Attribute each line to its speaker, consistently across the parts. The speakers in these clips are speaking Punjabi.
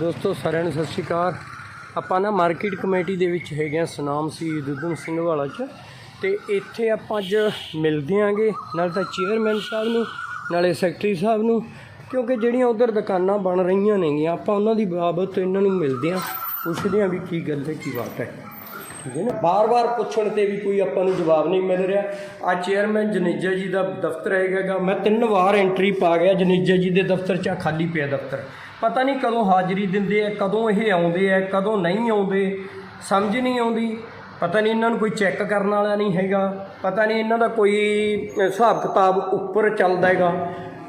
Speaker 1: ਦੋਸਤੋ, ਸਾਰਿਆਂ ਨੂੰ ਸਤਿ ਸ਼੍ਰੀ ਅਕਾਲ। ਆਪਾਂ ਨਾ ਮਾਰਕੀਟ ਕਮੇਟੀ ਦੇ ਵਿੱਚ ਹੈਗੇ ਆ ਸੁਨਾਮ ਸੀ, ਦੁੱਧਮ ਸਿੰਘ ਵਾਲਾ ਚ। ਤੇ ਇੱਥੇ ਆਪਾਂ ਅੱਜ ਮਿਲਦੇ ਆਂਗੇ, ਨਾਲ ਤਾਂ ਚੇਅਰਮੈਨ ਸਾਹਿਬ ਨੂੰ, ਨਾਲੇ ਸੈਕਟਰੀ ਸਾਹਿਬ ਨੂੰ, ਕਿਉਂਕਿ ਜਿਹੜੀਆਂ ਉਧਰ ਦੁਕਾਨਾਂ ਬਣ ਰਹੀਆਂ ਨੇਗੀਆਂ, ਆਪਾਂ ਉਹਨਾਂ ਦੀ ਬਾਬਤ ਇਹਨਾਂ ਨੂੰ ਮਿਲਦੇ ਆਂ, ਪੁੱਛਦੇ ਆਂ ਵੀ ਕੀ ਗੱਲ ਹੈ, ਕੀ ਬਾਤ ਹੈ। ਠੀਕ ਹੈ ਨਾ, ਬਾਰ-ਬਾਰ ਪੁੱਛਣ ਤੇ ਵੀ ਕੋਈ ਆਪਾਂ ਨੂੰ ਜਵਾਬ ਨਹੀਂ ਮਿਲ ਰਿਹਾ। ਆ ਚੇਅਰਮੈਨ ਜਨੇਜਾ ਜੀ ਦਾ ਦਫ਼ਤਰ ਹੈਗਾਗਾ। ਮੈਂ ਤਿੰਨ ਵਾਰ ਐਂਟਰੀ ਪਾ ਗਿਆ ਜਨੇਜਾ ਜੀ ਦੇ ਦਫ਼ਤਰ 'ਚ ਆਹ ਖਾਲੀ ਪਿਆ ਦਫ਼ਤਰ। ਪਤਾ ਨਹੀਂ ਕਦੋਂ ਹਾਜ਼ਰੀ ਦਿੰਦੇ ਆ, ਕਦੋਂ ਇਹ ਆਉਂਦੇ ਆ, ਕਦੋਂ ਨਹੀਂ ਆਉਂਦੇ, ਸਮਝ ਨਹੀਂ ਆਉਂਦੀ। ਪਤਾ ਨਹੀਂ ਇਹਨਾਂ ਨੂੰ ਕੋਈ ਚੈੱਕ ਕਰਨ ਵਾਲਾ ਨਹੀਂ ਹੈਗਾ। ਪਤਾ ਨਹੀਂ ਇਹਨਾਂ ਦਾ ਕੋਈ ਹਿਸਾਬ ਕਿਤਾਬ ਉੱਪਰ ਚੱਲਦਾ ਹੈਗਾ।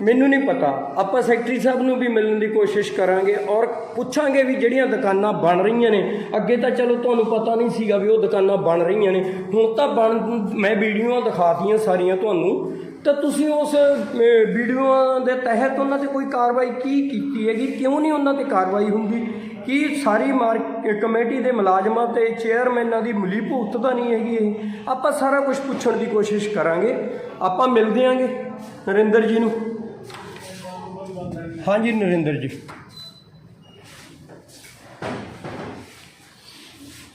Speaker 1: ਮੈਨੂੰ ਨਹੀਂ ਪਤਾ। ਆਪਾਂ ਸੈਕਟਰੀ ਸਾਹਿਬ ਨੂੰ ਵੀ ਮਿਲਣ ਦੀ ਕੋਸ਼ਿਸ਼ ਕਰਾਂਗੇ ਔਰ ਪੁੱਛਾਂਗੇ ਵੀ ਜਿਹੜੀਆਂ ਦੁਕਾਨਾਂ ਬਣ ਰਹੀਆਂ ਨੇ। ਅੱਗੇ ਤਾਂ ਚਲੋ ਤੁਹਾਨੂੰ ਪਤਾ ਨਹੀਂ ਸੀਗਾ ਵੀ ਉਹ ਦੁਕਾਨਾਂ ਬਣ ਰਹੀਆਂ ਨੇ। ਹੁਣ ਤਾਂ ਬਣ ਮੈਂ ਵੀਡੀਓਆਂ ਦਿਖਾਤੀਆਂ ਸਾਰੀਆਂ ਤੁਹਾਨੂੰ। ਤਾਂ ਤੁਸੀਂ ਉਸ ਅ, ਵੀਡੀਓਆਂ ਦੇ ਤਹਿਤ ਉਹਨਾਂ ਤੇ ਕੋਈ ਕਾਰਵਾਈ ਕੀ ਕੀਤੀ ਹੈਗੀ? ਕਿਉਂ ਨਹੀਂ ਉਹਨਾਂ ਤੇ ਕਾਰਵਾਈ ਹੁੰਦੀ? ਕੀ ਸਾਰੀ ਮਾਰ ਕਮੇਟੀ ਦੇ ਮੁਲਾਜ਼ਮਾਂ ਤੇ ਚੇਅਰਮੈਨਾਂ ਦੀ ਮਿਲੀ ਭੁਗਤ ਤਾਂ ਨਹੀਂ ਹੈਗੀ ਇਹ? ਆਪਾਂ ਸਾਰਾ ਕੁਝ ਪੁੱਛਣ ਦੀ ਕੋਸ਼ਿਸ਼ ਕਰਾਂਗੇ। ਆਪਾਂ ਮਿਲਦੇ ਆਂਗੇ। ਨਰਿੰਦਰ ਜੀ ਨੂੰ। ਹਾਂਜੀ ਨਰਿੰਦਰ ਜੀ।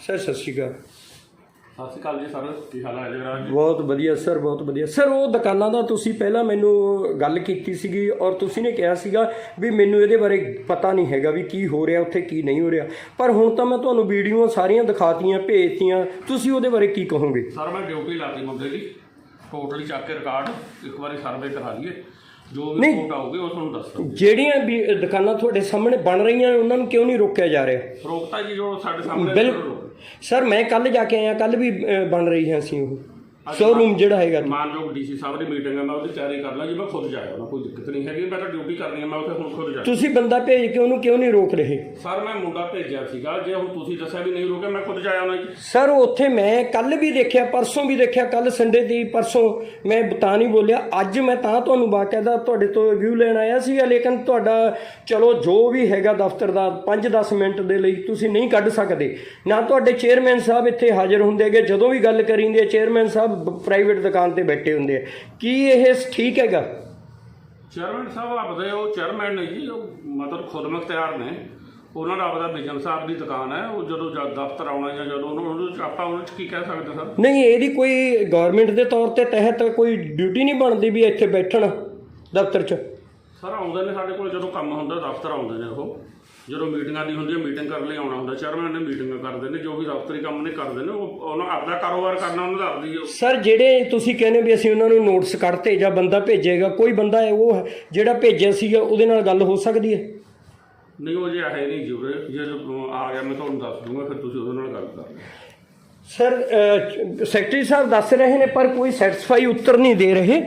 Speaker 1: ਸਰ ਸਤਿ ਸ਼੍ਰੀ ਅਕਾਲ।
Speaker 2: ਸਤਿ ਸ਼੍ਰੀ ਅਕਾਲ ਜੀ ਸਰ ਕੀ ਹਾਲ ਹੈ ਜਗਰਾਜ
Speaker 1: ਬਹੁਤ ਵਧੀਆ ਸਰ ਬਹੁਤ ਵਧੀਆ। ਸਰ ਉਹ ਦੁਕਾਨਾਂ ਦਾ ਤੁਸੀਂ ਪਹਿਲਾਂ ਮੈਨੂੰ ਗੱਲ ਕੀਤੀ ਸੀਗੀ ਔਰ ਤੁਸੀਂ ਨੇ ਕਿਹਾ ਸੀਗਾ ਵੀ ਮੈਨੂੰ ਇਹਦੇ ਬਾਰੇ ਪਤਾ ਨਹੀਂ ਹੈਗਾ ਵੀ ਕੀ ਹੋ ਰਿਹਾ ਉੱਥੇ ਕੀ ਨਹੀਂ ਹੋ ਰਿਹਾ। ਪਰ ਹੁਣ ਤਾਂ ਮੈਂ ਤੁਹਾਨੂੰ ਵੀਡੀਓ ਸਾਰੀਆਂ ਦਿਖਾਤੀਆਂ ਭੇਜਤੀਆਂ। ਤੁਸੀਂ ਉਹਦੇ ਬਾਰੇ ਕੀ ਕਹੋਗੇ?
Speaker 2: ਸਰ ਮੈਂ ਡਿਊਟੀ ਲਾਤੀ ਮੁੰਡੇ ਦੀ। ਟੋਟਲੀ ਚੱਕ ਕੇ ਰਿਕਾਰਡ ਇੱਕ ਵਾਰੀ ਸਰਵੇ ਕਰਾ ਲਈਏ। ਜੋ ਵੀ
Speaker 1: ਨਹੀਂ।
Speaker 2: ਰਿਪੋਰਟ ਆਊਗੀ ਉਹ ਤੁਹਾਨੂੰ ਦੱਸ ਦਾਂ
Speaker 1: ਜਿਹੜੀਆਂ ਵੀ ਦੁਕਾਨਾਂ ਤੁਹਾਡੇ ਸਾਹਮਣੇ ਬਣ ਰਹੀਆਂ ਨੇ ਉਹਨਾਂ ਨੂੰ ਕਿਉਂ ਨਹੀਂ ਰੋਕਿਆ ਜਾ ਰਿਹਾ?
Speaker 2: ਰੋਕਤਾ ਜੀ ਜੋ ਸਾਡੇ ਸਾਹਮਣੇ
Speaker 1: ਬਿਲਕੁਲ ਸਰ ਮੈਂ ਕੱਲ ਜਾ ਕੇ ਆਇਆ ਕੱਲ ਵੀ ਅ, ਬਣ ਰਹੀ ਹੈ ਸੀ ਉਹ। ਸ਼ੋਰੂਮ ਜਿਹੜਾ ਹੈਗਾ
Speaker 2: ਮਾਨਯੋਗ ਡੀਸੀ ਸਾਹਿਬ ਦੀ ਮੀਟਿੰਗ ਹੈ ਮੈਂ ਉਹਦੀ ਤਿਆਰੀ ਕਰ ਲਾਂ ਜੀ ਮੈਂ ਖੁਦ ਜਾਇਆ ਉਹਨਾਂ ਕੋਈ ਦਿੱਕਤ ਨਹੀਂ ਹੈਗੀ ਮੈਂ ਤਾਂ ਡਿਊਟੀ ਕਰਨੀ ਹੈ ਮੈਂ ਉੱਥੇ ਹੁਣ ਖੁਦ ਜਾਇਆ।
Speaker 1: ਤੁਸੀਂ ਬੰਦਾ ਭੇਜ ਕੇ ਉਹਨੂੰ ਕਿਉਂ ਨਹੀਂ ਰੋਕ ਰਹੇ?
Speaker 2: ਸਰ ਮੈਂ ਮੁੰਡਾ ਭੇਜਿਆ ਸੀਗਾ ਜੇ ਹੁਣ ਤੁਸੀਂ ਦੱਸਿਆ ਵੀ ਨਹੀਂ ਰੋਕਿਆ ਮੈਂ ਖੁਦ ਜਾਇਆ ਉਹਨਾਂ ਜੀ।
Speaker 1: ਸਰ ਉੱਥੇ ਮੈਂ ਕੱਲ ਵੀ ਦੇਖਿਆ ਪਰਸੋਂ ਵੀ ਦੇਖਿਆ ਕੱਲ ਸੰਡੇ ਦੀ ਪਰਸੋਂ ਮੈਂ ਬਤਾ ਨਹੀਂ ਬੋਲਿਆ ਅੱਜ ਮੈਂ ਤਾਂ ਤੁਹਾਨੂੰ ਬਾਕਾਇਦਾ ਤੁਹਾਡੇ ਤੋਂ ਰਿਵਿਊ ਲੈਣ ਆਇਆ ਸੀ ਲੇਕਿਨ ਤੁਹਾਡਾ ਚਲੋ ਜੋ ਵੀ ਹੈਗਾ ਦਫ਼ਤਰ ਦਾ 5-10 ਮਿੰਟ ਦੇ ਲਈ ਤੁਸੀਂ ਨਹੀਂ ਕੱਢ ਸਕਦੇ। ਨਾ ਤੁਹਾਡੇ ਚੇਅਰਮੈਨ ਸਾਹਿਬ ਇੱਥੇ ਹਾਜ਼ਰ ਹੁੰਦੇ ਹੈਗੇ ਜਦੋਂ ਵੀ ਗੱਲ ਕਰੀਂਦੇ ਆ ਚੇਅਰਮੈਨ ਸਾਹਿਬ ਪ੍ਰਾਈਵੇਟ ਦੁਕਾਨ ਤੇ ਬੈਠੇ ਹੁੰਦੇ ਆ। ਕੀ ਇਹ ਠੀਕ ਹੈਗਾ?
Speaker 2: ਚੇਅਰਮੈਨ ਸਾਹਿਬ ਆਪਦੇ ਉਹ ਚੇਅਰਮੈਨ ਨੇ ਜੀ ਉਹ ਮਤਲਬ ਖੁਦ ਮੁਖਤਿਆਰ ਨੇ। ਉਹਨਾਂ ਦਾ ਆਪਦਾ ਬਿਜਨ ਸਾਹਿਬ ਦੀ ਦੁਕਾਨ ਹੈ। ਉਹ ਜਦੋਂ ਜਦ ਦਫ਼ਤਰ ਆਉਣਾ ਜਾਂ ਜਦੋਂ ਉਹਨੂੰ 'ਚ ਆਪਾਂ ਉਹਨਾਂ 'ਚ ਕੀ ਕਹਿ ਸਕਦੇ ਸਰ?
Speaker 1: ਨਹੀਂ ਇਹਦੀ ਕੋਈ ਗਵਰਨਮੈਂਟ ਦੇ ਤੌਰ ਤੇ ਤਹਿਤ ਕੋਈ ਡਿਊਟੀ ਨਹੀਂ ਬਣਦੀ ਵੀ ਇੱਥੇ ਬੈਠਣ ਦਫ਼ਤਰ 'ਚ?
Speaker 2: ਸਰ ਆਉਂਦੇ ਨੇ ਸਾਡੇ ਕੋਲ ਜਦੋਂ ਕੰਮ ਹੁੰਦਾ ਦਫ਼ਤਰ ਆਉਂਦੇ ਨੇ ਉਹ। ਜਦੋਂ ਮੀਟਿੰਗਾਂ ਦੀ ਹੁੰਦੀ ਹੈ ਮੀਟਿੰਗ ਕਰਨ ਲਈ ਆਉਣਾ ਹੁੰਦਾ। ਚੇਅਰਮੈਨ ਨੇ ਮੀਟਿੰਗਾਂ ਕਰਦੇ ਨੇ ਜੋ ਵੀ ਦਫ਼ਤਰੀ ਕੰਮ ਨੇ ਕਰਦੇ ਨੇ ਉਹ ਉਹਨਾਂ ਆਪਦਾ ਕਾਰੋਬਾਰ ਕਰਨਾ ਉਹਨਾਂ ਦਾ ਆਪਦੀ ਉਹ
Speaker 1: ਸਰ ਜਿਹੜੇ ਤੁਸੀਂ ਕਹਿੰਦੇ ਵੀ ਅਸੀਂ ਉਹਨਾਂ ਨੂੰ ਨੋਟਿਸ ਕੱਢਤੇ ਜਾਂ ਬੰਦਾ ਭੇਜੇਗਾ ਕੋਈ ਬੰਦਾ ਹੈ ਉਹ ਜਿਹੜਾ ਭੇਜਿਆ ਸੀਗਾ ਉਹਦੇ ਨਾਲ ਗੱਲ ਹੋ ਸਕਦੀ ਹੈ?
Speaker 2: ਨਹੀਂ ਉਹ ਜੇ ਹੈ ਨਹੀਂ ਜੁਰੇ ਜੇ ਆ ਗਿਆ ਮੈਂ ਤੁਹਾਨੂੰ ਦੱਸ ਦੂੰਗਾ ਫਿਰ ਤੁਸੀਂ ਉਹਦੇ ਨਾਲ ਗੱਲ ਕਰ ਲਿਓ।
Speaker 1: ਸਰ ਸੈਕਟਰੀ ਸਾਹਿਬ ਦੱਸ ਰਹੇ ਨੇ ਪਰ ਕੋਈ ਸੈਟੀਸਫਾਈ ਉੱਤਰ ਨਹੀਂ ਦੇ ਰਹੇ।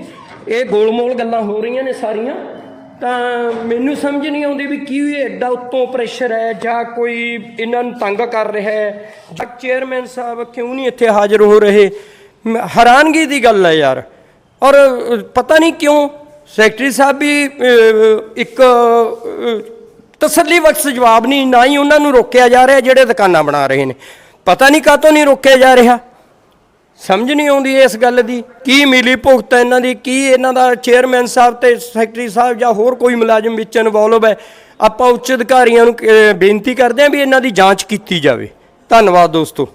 Speaker 1: ਇਹ ਗੋਲਮੋਲ ਗੱਲਾਂ ਹੋ ਰਹੀਆਂ ਨੇ ਸਾਰੀਆਂ। ਤਾਂ ਮੈਨੂੰ ਸਮਝ ਨਹੀਂ ਆਉਂਦੀ ਵੀ ਕੀ ਐਡਾ ਉੱਤੋਂ ਪ੍ਰੈਸ਼ਰ ਹੈ ਜਾਂ ਕੋਈ ਇਹਨਾਂ ਨੂੰ ਤੰਗ ਕਰ ਰਿਹਾ ਹੈ। ਜਾਂ ਚੇਅਰਮੈਨ ਸਾਹਿਬ ਕਿਉਂ ਨਹੀਂ ਇੱਥੇ ਹਾਜ਼ਰ ਹੋ ਰਹੇ? ਮ- ਹੈਰਾਨਗੀ ਦੀ ਗੱਲ ਹੈ ਯਾਰ। ਔਰ ਪਤਾ ਨਹੀਂ ਕਿਉਂ ਸੈਕਟਰੀ ਸਾਹਿਬ ਵੀ ਇੱਕ ਤਸੱਲੀ ਬਖਸ਼ ਜਵਾਬ ਨਹੀਂ, ਨਾ ਹੀ ਉਹਨਾਂ ਨੂੰ ਰੋਕਿਆ ਜਾ ਰਿਹਾ ਜਿਹੜੇ ਦੁਕਾਨਾਂ ਬਣਾ ਰਹੇ ਨੇ। ਪਤਾ ਨਹੀਂ ਕਾਹਤੋਂ ਨਹੀਂ ਰੋਕਿਆ ਜਾ ਰਿਹਾ। ਸਮਝ ਨਹੀਂ ਆਉਂਦੀ ਇਸ ਗੱਲ ਦੀ। ਕੀ ਮਿਲੀ ਭੁਗਤ ਹੈ ਇਹਨਾਂ ਦੀ? ਕੀ ਇਹਨਾਂ ਦਾ ਚੇਅਰਮੈਨ ਸਾਹਿਬ ਤੇ ਸੈਕਟਰੀ ਸਾਹਿਬ ਜਾਂ ਹੋਰ ਕੋਈ ਮੁਲਾਜ਼ਮ ਵਿੱਚ ਇਨਵੋਲਵ ਹੈ? ਆਪਾਂ ਉੱਚ ਅਧਿਕਾਰੀਆਂ ਨੂੰ ਬੇਨਤੀ ਕਰਦੇ ਹਾਂ ਵੀ ਇਹਨਾਂ ਦੀ ਜਾਂਚ ਕੀਤੀ ਜਾਵੇ। ਧੰਨਵਾਦ ਦੋਸਤੋ।